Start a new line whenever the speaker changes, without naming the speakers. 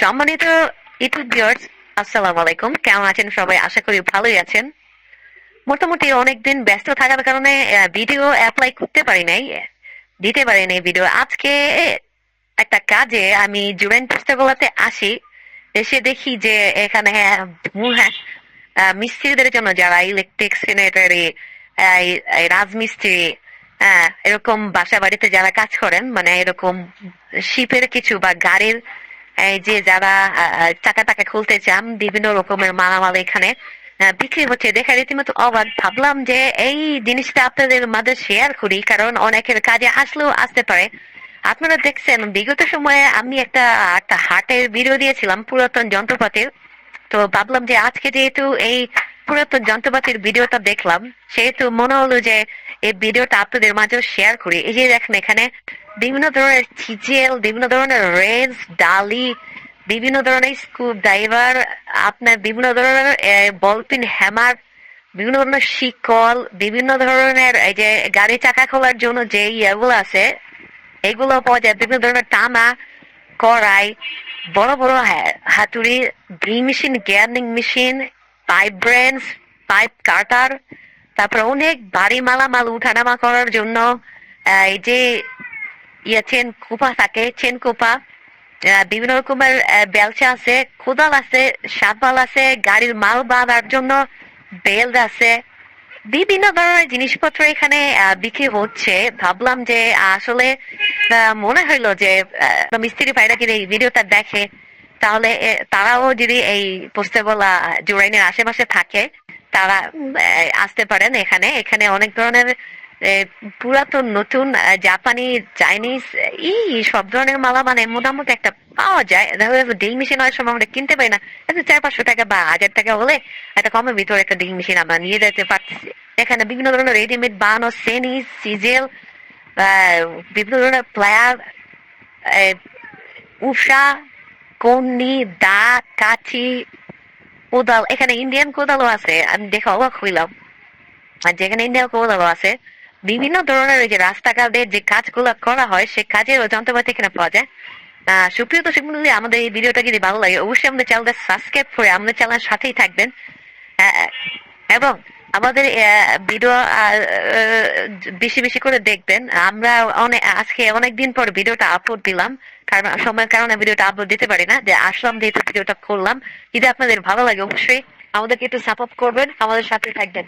সম্মানিত YouTube viewers আসসালামু আলাইকুম। কেমন আছেন সবাই? আশা করি ভালোই আছেন। মোটামুটি অনেকদিন ব্যস্ত থাকার কারণে ভিডিও অ্যাপ্লাই করতে পারি নাই দিতে পারি নাই ভিডিও আজকে একটা কাজে আমি জুরাইন পুস্তকালয়তে আসি এসে দেখি যে এখানে হ্যাঁ, মিস্ত্রিদের জন্য যারা ইলেকট্রিক সেনেটারি রাজমিস্ত্রি হ্যাঁ, এরকম বাসা বাড়িতে যারা কাজ করেন মানে এরকম শিপের কিছু বা গাড়ির এই যে যারা চাকা টাকা খুলতে চান, বিভিন্ন রকমের মালামাল এখানে বিক্রি হচ্ছে। দেখে রীতিমতো অবাক। ভাবলাম যে এই জিনিসটা আপনাদের মাঝে শেয়ার করি, কারণ অনেকের কাজে আসলেও আসতে পারে। আপনারা দেখছেন, বিগত সময়ে আমি একটা একটা হাটের ভিডিও দিয়েছিলাম, পুরাতন যন্ত্রপাতির। তো ভাবলাম যে আজকে যেহেতু এই পুরাতন যন্ত্রপাতির ভিডিওটা দেখলাম, সেহেতু মনে হলো যে এই ভিডিওটা আপনাদের মাঝেও শেয়ার করি। এই যে দেখেন এখানে বিভিন্ন ধরনের চিজেল বিভিন্ন ধরনের রেঞ্জ, ডালি, বিভিন্ন ধরনের স্ক্রু ড্রাইভার, আপনার বিভিন্ন ধরনের বলপিন হ্যামার, বিভিন্ন ধরনের শিকল, বিভিন্ন ধরনের, এই যে গাড়ি চাকা খোলার জন্য যে ইয়েগুলো আছে, এগুলো পাওয়া যায়। বিভিন্ন ধরনের টানা কড়াই, বড় বড় হাতুড়ি ড্রিল মেশিন গ্যার্নিং মেশিন, পাইপ ব্রেন্স, পাইপ কাটার, তারপরে অনেক বাড়ি মালামাল, উঠানামা করার জন্য, এই যে ইয়ে কোপা থাকে, চেন কোপা। বিভিন্ন রকমের বেলচা আছে, কোদাল আছে, সাতবাল আছে, গাড়ির মাল বাঁধার জন্য বেল্ট আছে। বিভিন্ন ধরনের জিনিসপত্র এখানে বিক্রি হচ্ছে। ভাবলাম যে, আসলে মনে হইল যে মিস্ত্রি ভাইরা যদি ভিডিওটা দেখে, তাহলে তারাও যদি এই পোস্টেবলা জুরাইনের আশেপাশে থাকে, তারা আসতে পারেন এখানে। এখানে অনেক ধরনের পুরাতন, নতুন জাপানি চাইনিজ, এই সব ধরনের মালা মানে মোটামুটি একটা পাওয়া যায়। ড্রিল মেশিন অনেক সময় আমরা কিনতে পারি না। চার, পাঁচশো টাকা বা হাজার টাকা হলে একটা কমের ভিতরে একটা ড্রিল মেশিন আমরা নিয়ে যেতে পারতেছি। এখানে বিভিন্ন ধরনের রেডিমেড বানানো সেনি সিজেল বিভিন্ন ধরনের প্লায়ার উষা, কন্নি, দা, কাঠি, কোদাল। এখানে ইন্ডিয়ান কোদালও আছে। আমি দেখে অবাক হইলাম। আর যেখানে ইন্ডিয়ান কোদালও আছে বিভিন্ন ধরনের ওই যে রাস্তাঘাটে যে কাজগুলো করা হয়, সে কাজের যন্ত্রপাতি এখানে পাওয়া যায়? সুপ্রিয় দর্শক মন্ডলী, আমাদের এই ভিডিওটা যদি ভালো লাগে, অবশ্যই আমাদের চ্যানেলটা সাবস্ক্রাইব করে আমাদের চ্যানেলের সাথেই থাকবেন। এবং আমাদের ভিডিও বেশি বেশি করে দেখবেন। আমরা অনেক আজকে অনেক দিন পর ভিডিওটা আপলোড দিলাম, কারণ, সময়ের কারণে ভিডিওটা আপলোড দিতে পারি না, যে আসলাম যেহেতু ভিডিওটা করলাম। যদি আপনাদের ভালো লাগে, অবশ্যই আমাদেরকে একটু সাপোর্ট করবেন, আমাদের সাথে থাকবেন।